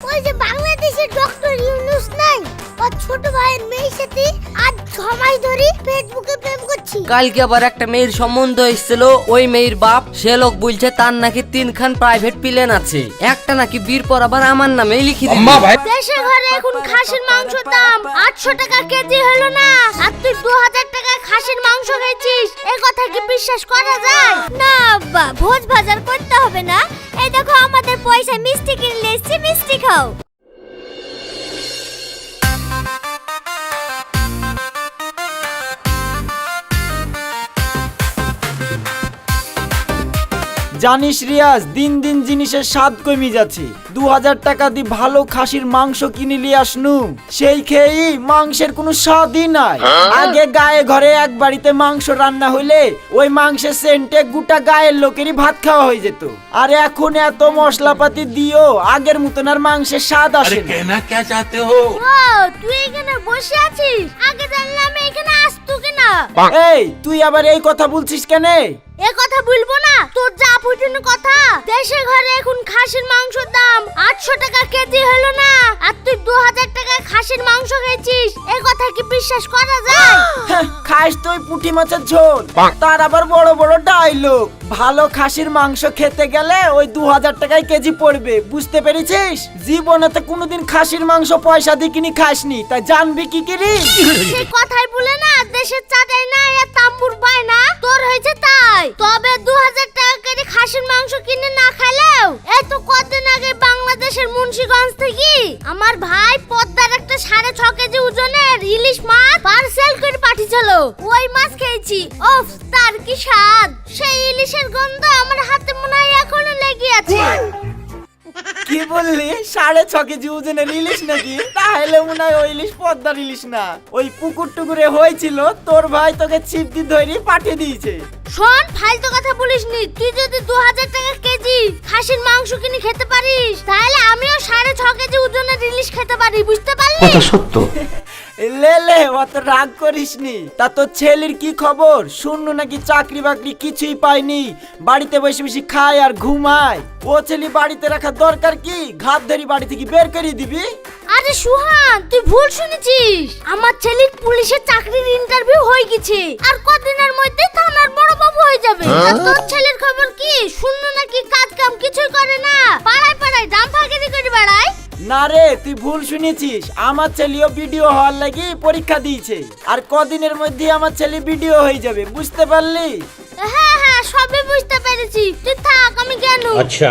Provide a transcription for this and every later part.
ওই যে বাংলাদেশের ডক্টর ইউনুস ওর ছোট ভাইয়ের মেয়ের সাথে আজ ছ মাস ধরে ফেসবুকে প্রেম করছি। কালকে আবার একটা মেয়ের সম্বন্ধ এসেছিল ওই মেয়ের বাপ সে লোক বলছে তার নাকি তিনখান প্রাইভেট প্লেন আছে। একটা নাকি বীর পর আবার আমার নামে লিখে দিবে। দেশে ঘরে এখন খাসির মাংস দাম আটশো টাকা কেজি হলো না। আর তুই দু হাজার টাকায় খাসির মাংস খেয়েছিস এ কথা কি বিশ্বাস করা যায়? না আব্বা ভোজ বাজার করতে হবে না। এই দেখো আমাদের পয়সা মিষ্টি কিনলে এসছি মিষ্টি খাও। জানিস রিয়াজ দিন দিন জিনিসের স্বাদ কমে যাচ্ছে দু হাজার টাকা দিয়ে ভালো খাসির মাংস কিনে নিয়ে আসনু সেই খেয়েই মাংসের কোনো স্বাদই নাই আগে গায়ে ঘরে এক বাড়িতে মাংস রান্না হইলে ওই মাংসের সেন্টে গোটা গায়ের লোকেরই ভাত খাওয়া হয়ে যেত আর এখন এত মশলাপাতি দিও আগের মতন আর মাংসের স্বাদ আসে अरे না कहना क्या चाहते हो ও তুই এখানে বসে আছিস আগে জানলে আমি এখানে আসতো কিনা এই তুই আবার এই কথা বলছিস কেনে এ কথা বলব না? তোর যা ফুটুনো কথা। দেশে ঘরে এখন খাসির মাংসের দাম আটশো টাকা কেজি হলো না। আর তুই দু হাজার টাকায় খাসির মাংস খেয়েছিস এ কথা কি বিশ্বাস করা যায়? হ্যাঁ, খাস তুই পুঁটি মাছের ঝোল। তার আবার বড় বড় ডাইলগ ভালো খাসির মাংস খেতে গেলে ওই দু হাজার টাকায় কেজি পড়বে। বুঝতে পেরেছিস? জীবনে তো কোনোদিন খাসির মাংস পয়সা দিয়ে কিনি খাসনি। তাই জানবি কি কিরি সেই কথাই বলে না দেশের চাটাই না আর তাম্বুর পায় না। তোর হয়েছে তাই। তবে দু হাজার টাকা খাসির মাংস কিনে না খেলেও এই কদিন আগে বাংলাদেশের মুন্সিগঞ্জ থেকে। আমার ভাই পদ্মার একটা সাড়ে ছ কেজি ওজনের ইলিশ মাছ পার্সেল করে পাঠিয়েছিল। ওই মাছ খেয়েছি। ওফ, তার কি স্বাদ। সেই ইলিশের গন্ধ আমার হাতে বললি সাড়ে ছ কেজি ওজনের ইলিশ নাকি? তাহলে মনে হয় ওই ইলিশ পদ্মার ইলিশ না। ওই পুকুর টুকুরে হয়েছিল তোর ভাই তোকে ছিপ দিয়ে ধরে পাঠিয়ে দিয়েছে। শোন ফালতু কথা বলিস নি। তুই যদি দু হাজার টাকা কেজি খাসির মাংস কিনে খেতে পারিস তাহলে আমিও সাড়ে ছ কেজি ওজনের ইলিশ খেতে পারি বুঝতে পারলি? লে লে অত রাগ করিসনি। তা তোর ছেলের কি খবর? শূন্য নাকি চাকরি বাকরি কিছুই পায়নি বাড়িতে বসে বসে খায় আর ঘুমায়। ও ছেলে বাড়িতে রাখার দরকার কি? ঘাত ধরি বাড়ি থেকে বের করে দিবি? আরে সুহান তুই ভুল শুনেছিস? আমার ছেলের পুলিশের চাকরির ইন্টারভিউ হয়ে গেছে। আর কদিনের মধ্যে থানার বড় বাবু হয়ে যাবে। আর তোর ছেলের খবর কি? শূন্য নাকি কাজ কাম কিছুই করে না? পাড়ায় পাড়ায় দাম ফাঁকিরি করে বেড়ায়? না রে তুই ভুল শুনেছিস। আমার ছেলেও ভিডিও হওয়ার লাগি পরীক্ষা দিয়েছে। আর কদিনের মধ্যে আমার ছেলে ভিডিও হয়ে যাবে বুঝতে পারলি? হ্যাঁ হ্যাঁ সবই বুঝতে পেরেছি। তুই থাক আমি কেন আচ্ছা।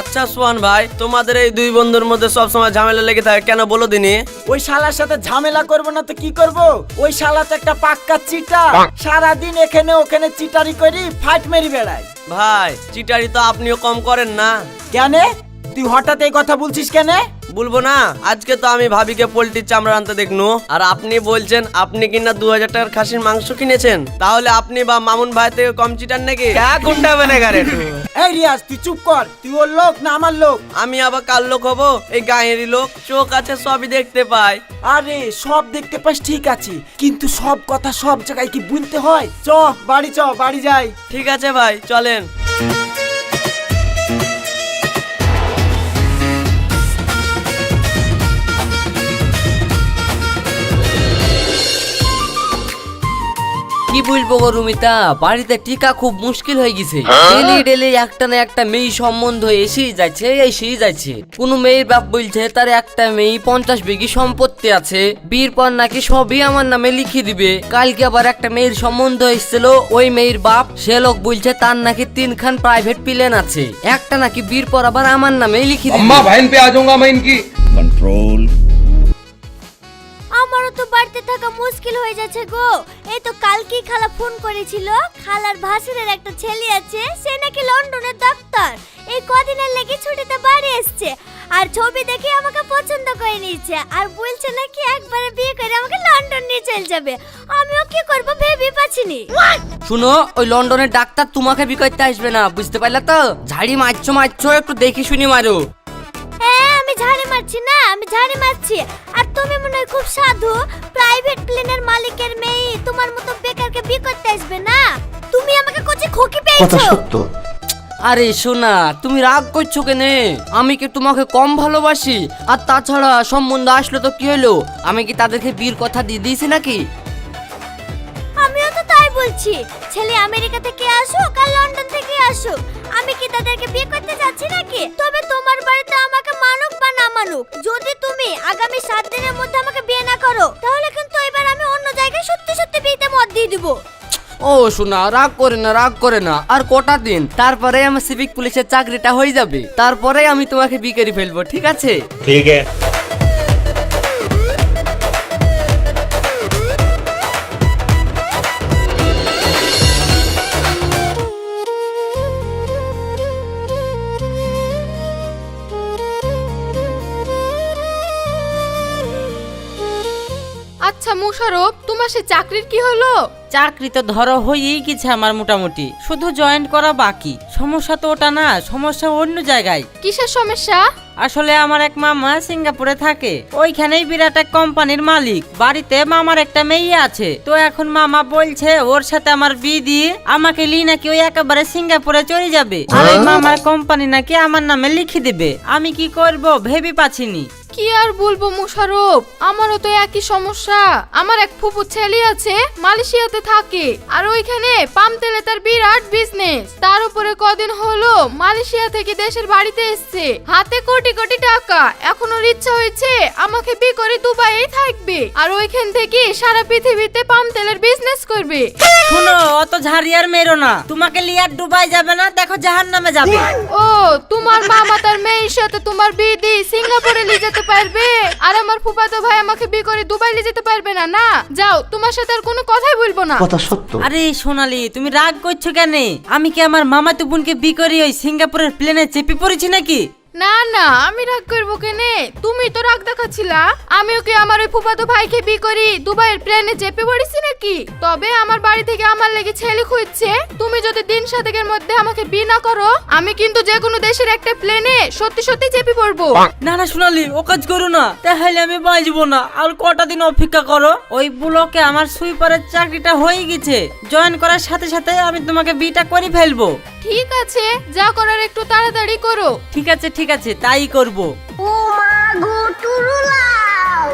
আচ্ছা সোহান ভাই তোমাদের এই দুই বন্ধুর মধ্যে সব সময় ঝামেলা লেগে থাকে কেন বলো দিনি? ওই শালার সাথে ঝামেলা করব না তো কি করব? ওই শালা তো একটা পাক্কা চিটা। সারাদিন এখানে ওখানে চিটারি করি ফাইট মেরি বেড়ায় ভাই চিটারি তো আপনিও কম করেন না। কেনে? তুই হঠাৎ এই কথা বলছিস কেনে? বলব না। আজকে তো আমি ভাবিকে পোল্ট্রির চামড়া আনতে দেখনু। আর আপনি বলছেন আপনি কিনা দু হাজার টাকার খাসির মাংস কিনেছেন। তাহলে আপনি বা মামুন ভাই থেকে কম চিটার নাকি? গুন্ডা বানেগা রে? এই রিয়াজ তুই চুপ কর। তুই ওর লোক না আমার লোক? আমি আবার কার লোক হব? এই গাঁয়েরই লোক। চোখ আছে সবই দেখতে পাই। আরে সব দেখতে পাস ঠিক আছে। কিন্তু সব কথা সব জায়গায় কি বলতে হয়? চ বাড়ি চ বাড়ি যাই। ঠিক আছে ভাই চলেন। বলবো গো রুমিতা বাড়িতে টিকা খুব মুশকিল হয়ে গেছে ডেলি ডেলি একটা না একটা মেয়ে সম্বন্ধ এসেই যাচ্ছে এসেই যাচ্ছে কোন মেয়ের বাপ বলছে তার একটা মেয়ে পঞ্চাশ বিঘি সম্পত্তি আছে বিয়ের পর নাকি সবই আমার নামে লিখে দিবে কালকে আবার একটা মেয়ের সম্বন্ধ এসেছিল ওই মেয়ের বাপ সে লোক বলছে তার নাকি তিনখান প্রাইভেট প্লেন আছে একটা নাকি বিয়ের পর আবার আমার নামে লিখে দিবে अम्मा बहन पे आ जाऊंगा मैं इनकी कंट्रोल আমারও তো বাড়িতে থাকা মুশকিল হয়ে যাচ্ছে গো। এই তো কালকেই খালা ফোন করেছিল, খালার ভাসুরের একটা ছেলে আছে, সে নাকি লন্ডনের ডাক্তার। এই কদিনের লেগে ছুটিতে বাড়ি এসছে, আর ছবি দেখে আমাকে পছন্দ করে নিয়েছে, আর বলছে নাকি একবারে বিয়ে করে আমাকে লন্ডন নিয়ে চলে যাবে। আমিও কি করব ভেবে পাচ্ছিনি। শুনো, ওই লন্ডনের ডাক্তার তোমাকে বিকরতে আসবে না, বুঝতে পারলে তো? ঝাড়ি মারছো মারছো, একটু দেখে শুনি মারো। ঝাড়ি মারছি না আমি ঝাড়ি মারছি। আর তুমি মনে হয় খুব সাধু প্রাইভেট প্লেনের মালিকের মেয়ে তোমার মতো বেকারকে বিয়ে করতে আসবে না? তুমি আমাকে কোচে খোকি পেয়েছ। আরে শোনা তুমি রাগ করছ কেনে? আমি কি তোমাকে কম ভালোবাসি? আর তাছাড়া সম্বন্ধ আসলো তো কি হলো? আমি কি তাদেরকে বিয়ের কথা দিয়ে দিয়েছি নাকি? আমিও তো তাই বলছি। ছেলে আমেরিকা থেকে আসুক আর লন্ডন থেকে আসুক। আমি কি তাদেরকে বিয়ে করতে যাচ্ছি নাকি? তবে তোমার বাড়িতে মানুক। যদি তুমি আগামী সাত দিনের মধ্যে আমাকে বিয়ে না করো তাহলে কিন্তু এবার আমি অন্য জায়গায় সত্যি সত্যি বিয়েতে মত দিয়ে দিব। ও শোনা রাগ করে না রাগ করে না। আর কটা দিন? তারপরে আমার সিভিক পুলিশের চাকরিটা হয়ে যাবে। তারপরে আমি তোমাকে বিকেরি ফেলব ঠিক আছে? ঠিক আছে। আচ্ছা মুশারফ তোমার সে চাকরির কি হলো? চাকরি তো ধরো হয়েই গেছে আমার মোটামুটি। শুধু জয়েন করা বাকি। সমস্যা তো ওটা না সমস্যা অন্য জায়গায়। কিসের সমস্যা? আসলে আমার এক মামা সিঙ্গাপুরে থাকে। ওইখানেই বিরাট এক কোম্পানির মালিক। বাড়িতে মামার একটা মেয়ে আছে। তো এখন মামা বলছে ওর সাথে আমার বিয়ে দিয়ে আমাকে লি নাকি ওই একেবারে সিঙ্গাপুরে চলে যাবে। আর ওই মামার কোম্পানি নাকি আমার নামে লিখে দেবে। আমি কি করব ভেবে পাচ্ছিনি কি আর বলব মুশারফ? আমারও তো একই সমস্যা। আমার এক ফুপু ছেলে আছে মালয়েশিয়াতে থাকে আর ওইখানে পাম তেলে তার বিরাট বিজনেস তার উপরে কদিন হলো মালয়েশিয়া থেকে দেশের বাড়িতে এসছে। হাতে কোটি কোটি টাকা। এখন ওর ইচ্ছা হয়েছে আমাকে বিয়ে করে দুবাইয়ে থাকবে। আর ওইখান থেকে সারা পৃথিবীতে পাম তেলের বিজনেস করবে। শুনো অত ঝাড়িয়ার মেরো না। তোমাকে লিয়ার ডুবাই যাবে না দেখো জাহান নামে যাবে। ও তোমার মামা তার মেয়ের সাথে তোমার বিয়ে দিয়ে সিঙ্গাপুরে নিয়ে যেতে পারবে? আর আমার ফুফাতো ভাই আমাকে বিয়ে করে দুবাই নিয়ে যেতে পারবে না না? যাও তোমার সাথে আর কোনো কথাই বলব না। কথা সত্য। আরে সোনালি তুমি রাগ করছ কেন? আমি কি আমার মামাতো বোনকে বিয়ে করি ওই সিঙ্গাপুরের প্লেনে চেপে পড়েছি নাকি? না না আমি রাগ করব কেনে? তুমি তো রাগ দেখাচ্ছিলা। আমি ওকে আমার ওই ফুফাতো ভাইকে বিয়ে করি দুবাইয়ের প্লেনে চেপে পড়েছি নাকি? তবে আমার বাড়ি থেকে আমার লেগে ছেলে খুঁজছে। তুমি যদি দিন সাতেকের মধ্যে আমাকে বিয়ে না করো আমি কিন্তু যে কোনো দেশের একটা প্লেনে সত্যি সত্যি চেপে পড়ব। না না সোনালি ও কাজ করো না। তাহলে আমি বাঁচবো না। আর কটা দিন অপেক্ষা করো। ওই ব্লকে আমার সুইপারের চাকরিটা হয়ে গেছে। জয়েন করার সাথে সাথে আমি তোমাকে বিটা করে ফেলব। ঠিক আছে যা করার একটু তাড়াতাড়ি করো। ঠিক আছে ঠিক আছে তাই করব। ও মা গো টুরুলাও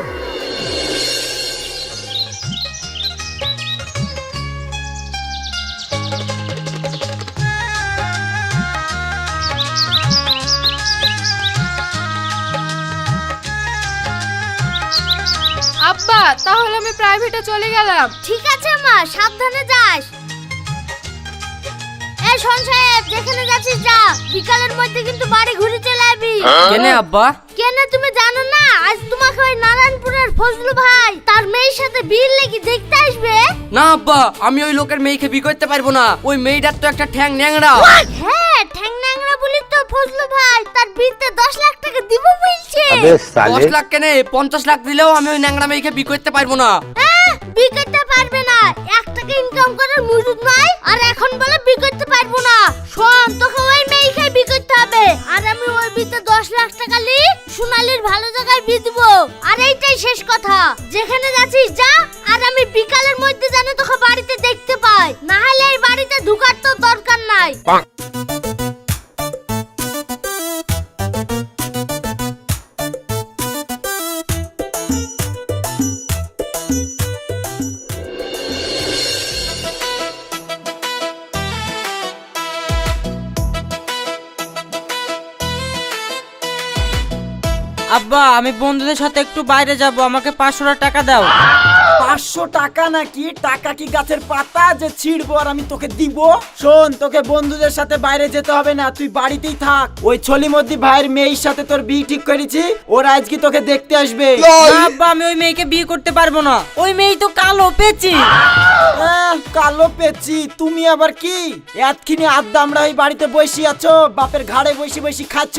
আব্বা তাহলে আমি প্রাইভেটে চলে গেলাম। ঠিক আছে মা সাবধানে যাস। এই শোন সাহেব যেখানে যাচ্ছিস যা। বিকালের মধ্যে কিন্তু বাড়ি ঘুরে চলে আসবি। কেনে আব্বা? কেন তুমি জানো না? আজ তোমাকে ওই নারায়ণপুরের ফজলু ভাই তার মেয়ের সাথে বিল লেগে দেখতে আসবে? না আব্বা আমি ওই লোকের মেয়েকে বিয়ে করতে পারব না। ওই মেয়েটার তো একটা ঠ্যাং ন্যাংরা হ্যাঁ ঠ্যাং ন্যাংরা বলি তো ফজলু ভাই তার বিলতে দশ লাখ টাকা দিব বলছে। দশ লাখ কেনে পঞ্চাশ লাখ দিলেও আমি ওই ন্যাংরা মেয়েকে বিয়ে করতে পারব না। হ্যাঁ, পারবে না। এক টাকা ইনকাম করার মুজুদ নাই? আর এখন বলে বিয়ে পারব না। শোন তোকে ওই মেয়েকে বিয়ে করতে হবে। আর আমি ওই বিতে দশ লাখ টাকা লি সোনালির ভালো জায়গায় বিয়ে আর এইটাই শেষ কথা। যেখানে যাচ্ছিস যা। আর আমি বিকালের মধ্যে যেন তোকে বাড়িতে দেখতে পাই। না হলে এই বাড়িতে ঢুকার তো দরকার নাই। সাথে একটু বাইরে যাব আমাকে পাঁচশো টাকা দাও। পাঁচশো টাকা নাকি টাকা কি গাছের পাতা যে ছিড়বো আর আমি তোকে দিব? শোন তোকে বন্ধুদের সাথে বাইরে যেতে হবে না তুই বাড়িতেই থাক। ওই ছলিমদ্দি ভাইয়ের মেয়ের সাথে তোর বিয়ে ঠিক করেছি ওরা আজকে তোকে দেখতে আসবে। না, আব্বা আমি ওই মেয়েকে বিয়ে করতে পারব না। ওই মেয়ে তো কালো পেয়েছি আহ, কালো পেছি তুমি আবার কি? এতখিনি আড্ডা আমরা ওই বাড়িতে বসে আছো বাপের ঘাড়ে বসে বসে খাচ্ছ।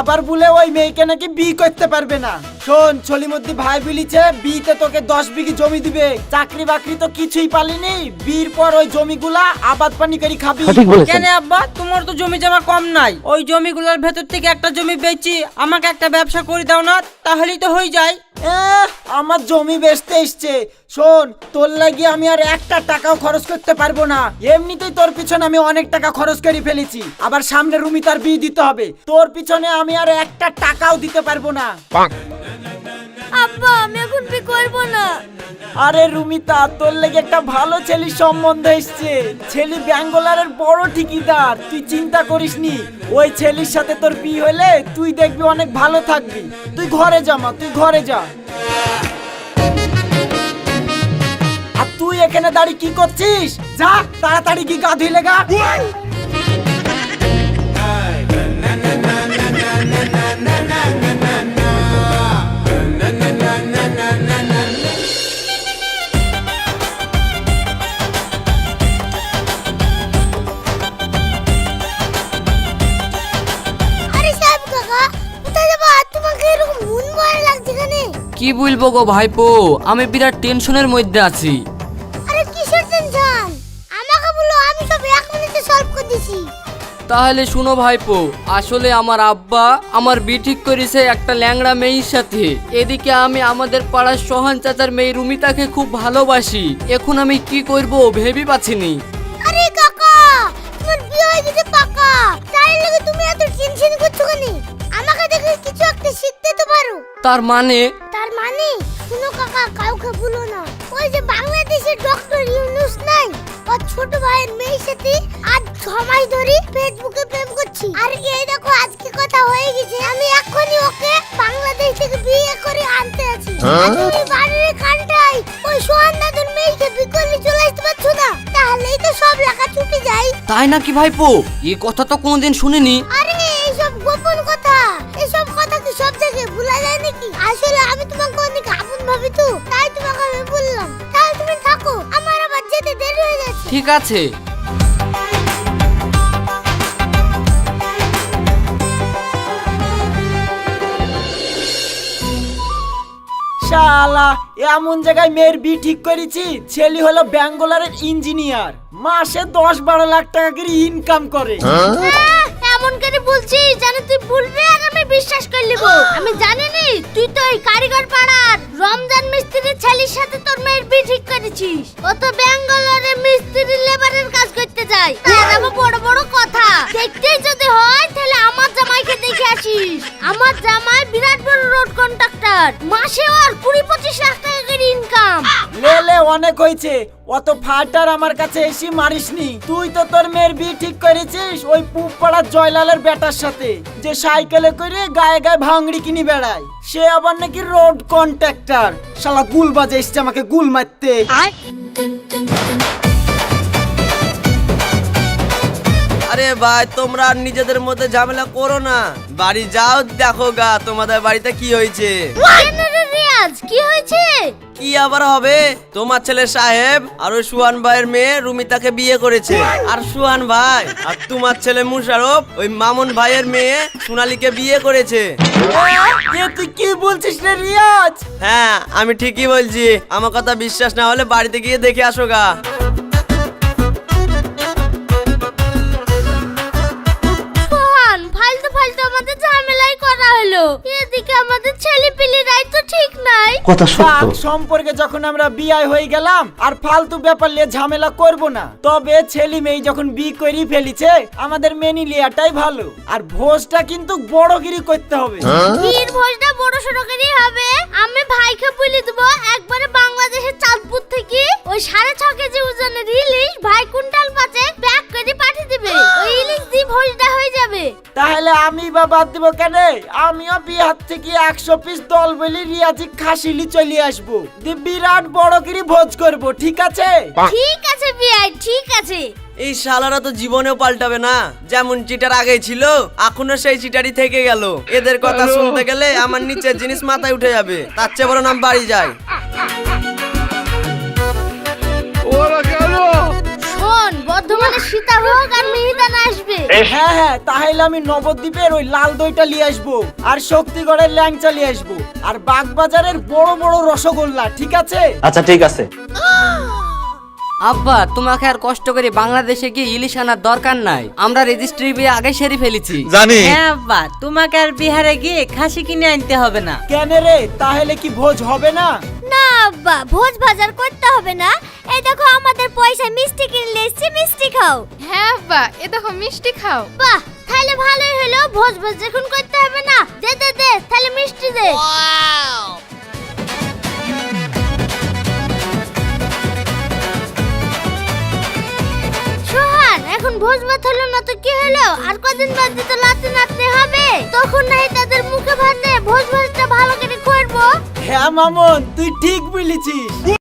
আবার বলে ওই মেয়েকে নাকি বিয়ে করতে পারবে না। শোন ছলিমদ্দি ভাই বলিছে বিয়েতে তোকে দশ বিঘি জমি দিবে চাকরি বাকরি তো কিছুই পালিনি। বিয়ের পর ওই জমিগুলা আবাদ পানি করে খাবি। কেন আব্বা? তোমার তো জমি জমা কম নাই। ওই জমিগুলোর ভেতর থেকে একটা জমি বেচি আমাকে একটা ব্যবসা করে দাও না তাহলেই তো হয়ে যায়। আমার জমি বেচতে এসছে। শোন তোর লাগি আমি আর একটা টাকাও খরচ করতে পারব না। এমনিতেই তোর পিছনে আমি অনেক টাকা খরচ করে ফেলেছি। আবার সামনে রুমি তার বিয়ে দিতে হবে। তোর পিছনে আমি আর একটা টাকাও দিতে পারব না। আব্বা আমি এখন বি করব না। আরে রুমিতা তোর লেগে একটা ভালো ছেলের সম্বন্ধ এসছে। ছেলে ব্যাঙ্গলারের বড় ঠিকিদার তুই চিন্তা করিসনি। ওই ছেলের সাথে তোর বিয়ে হলে তুই দেখবি অনেক ভালো থাকবি। তুই ঘরে যা মা তুই ঘরে যা। আর তুই এখানে দাঁড়িয়ে কি করছিস? যা তাড়াতাড়ি কি গা ধুইলে গা। বলব গো ভাইপো আমি বিরাট টেনশনের মধ্যে আছি। আরে কিসের টেনশন? আমাকে বলো আমি সব এক মিনিটে সলভ করে দিছি। তাহলে শুনো ভাইপো আসলে আমার আব্বা আমার বি ঠিক করেছে একটা ল্যাংড়া মেয়ের সাথে। এদিকে আমি আমাদের পাড়ার সোহান চাচার মেয়ে রুমিতাকে খুব ভালোবাসি। এখন আমি কি করব ভেবে পাচ্ছিনি। আরে কাকা তোমার বিয়ে হয়ে গেছে পাকা। তাই লাগে তুমি এত টেনশন করছ কেন? আমাকে দেখে কিছু একটা শিখতে তো পারো। তার মানে তার মানে? শুনো কাকা কাউকে ভুলো না। ওই যে বাংলাদেশের ডক্টর ইউনুস নাই ওর ছোট ভাইয়ের মেয়ের সাথে আজ ছ মাস ধরে ফেসবুকে প্রেম করছি। আর এই দেখো আজকে কথা হয়ে গেছে আমি এখনই ওকে বাংলাদেশ থেকে বিয়ে করে আনতে আছি। আর তুমি বাড়ির কানটাই ওই সোহান দাদুর মেয়েকে বিকলে চলে আসতে পারছ না? তাহলেই তো সব লেখা ছুটে যায়। তাই নাকি ভাইপো? এই কথা তো কোনোদিন শুনিনি। আরে ঠিক আছে শালা এমন জায়গায় মেয়ের বি ঠিক করেছি ছেলে হলো ব্যাঙ্গোলারের ইঞ্জিনিয়ার। মাসে দশ বারো লাখ টাকা করে ইনকাম করে। এমন করে বলছিস? জানি তুই বলবি আর আমি বিশ্বাস করে নেব। আমি জানি নি, তুই তো ওই কারিগর পাড়ার রমজান মিস্ত্রির ছেলের সাথে তোর মেয়ের বিয়ে ঠিক করেছিস। ও তো ব্যাঙ্গালোরে মিস্ত্রি লেবারের কাজ করতে যায়। আবার বড় বড় কথা। দেখতেই যদি হয় তাহলে আমার জামাইকে দেখে আমার জামাই বিরাট বড় রোড কন্ট্রাক্টর মাসে ওর কুড়ি পঁচিশ লাখ টাকা করে ইনকাম লেলে অনেক হয়েছে। অত ফাটার আমার কাছে এসে মারিসনি। তুই তো তোর মেয়ের বিয়ে ঠিক করেছিস ওই পুপ পাড়ার জয়লালের বেটার সাথে। যে সাইকেলে করে গায়ে গায়ে ভাঙড়ি কিনি বেড়ায়। সে আবার নাকি রোড কন্ট্রাক্টর শালা গুল বাজে এসছে আমাকে গুল মারতে। আরে ভাই তোমরা আর নিজেদের মধ্যে ঝামেলা করো না। বাড়ি যাও দেখো গা তোমাদের বাড়িতে কি হয়েছে? রিয়াজ? কি হয়েছে? কি আবার হবে? তোমার ছেলে সাহেব আর ওই সুহান ভাইয়ের মেয়ে রুমিতাকে বিয়ে করেছে। আর সুহান ভাই আর তোমার ছেলে মুশারফ ওই মামুন ভাইয়ের মেয়ে সোনালীকে বিয়ে করেছে। তুই কি বলছিস রে রিয়াজ? হ্যাঁ আমি ঠিকই বলছি। আমার কথা বিশ্বাস না হলে বাড়িতে গিয়ে দেখে আসো গা। নাই থাক, সম্পর্কে যখন আমরা বিয়ে হয়ে গেলাম আর ফালতু ব্যাপার নিয়ে ঝামেলা করব না। তবে ছেলে মেয়ে যখন বিয়ে করে ফেলিছে আমাদের মেনি লিয়াটাই ভালো। আর ভোজটা কিন্তু বড়গিরি করতে হবে। বিয়ের ভোজটা বড় সড়ো করেই হবে। আমি ভাইকে বলে দেবো একবারে বাংলাদেশের চাঁদপুর থেকে ওই সাড়ে ছ কেজি ওজনের ইলিশ ভাই কুইন্টাল তাহলে আমি বা বাদ দিব কেন? আমিও বিহার থেকে একশো পিস দল বলি রিয়াজি খাসিলি চলে আসব। দিয়ে বিরাট বড়গিরি ভোজ করব ঠিক আছে? ঠিক আছে বিয়াই ঠিক আছে। এই শালারা তো জীবনেও পাল্টাবে না। যেমন চিটার আগে ছিল এখনও সেই চিটারই থেকে গেল। এদের কথা শুনতে গেলে আমার নিচের জিনিস মাথায় উঠে যাবে। তার চেয়ে বড় নাম বাড়ি যায় শোন সীতা হোক আর মিহিদা আসবে। হ্যাঁ হ্যাঁ তাহলে আমি নবদ্বীপের ওই লাল দইটা নিয়ে আসব আর শক্তিগড়ের ল্যাংচা নিয়ে আসব আর বাগবাজারের বড় বড় রসগোল্লা ঠিক আছে? আচ্ছা ঠিক আছে। আব্বা তোমাকে আর কষ্ট করে বাংলাদেশে গিয়ে ইলিশ আনার দরকার নাই। আমরা রেজিস্ট্রি বিয়ে আগে সেরে ফেলেছি। জানি। হ্যাঁ আব্বা তোমাকে আর বিহারে গিয়ে খাসি কিনে আনতে হবে না। কেন রে? তাহলে কি ভোজ হবে না? না আব্বা ভোজ বাজার করতে হবে না। এই দেখো আমাদের পয়সা মিষ্টি কিনলে এসছি মিষ্টি খাও। হ্যাঁ আব্বা এ দেখো মিষ্টি খাও। বাহ তাহলে ভালোই হলো। ভোজ ভোজ যখন করতে হবে না দে দে দে তাহলে মিষ্টি দে। সোহান এখন ভোজ ভাত হলো না তো কি হলো? আর কদিন বাদ তো লাতে নাতনি হবে। তখন নাই তাদের মুখে ভাতে ভোজ ভাতটা ভালো করে করব? হ্যাঁ মামন তুই ঠিক বলেছিস।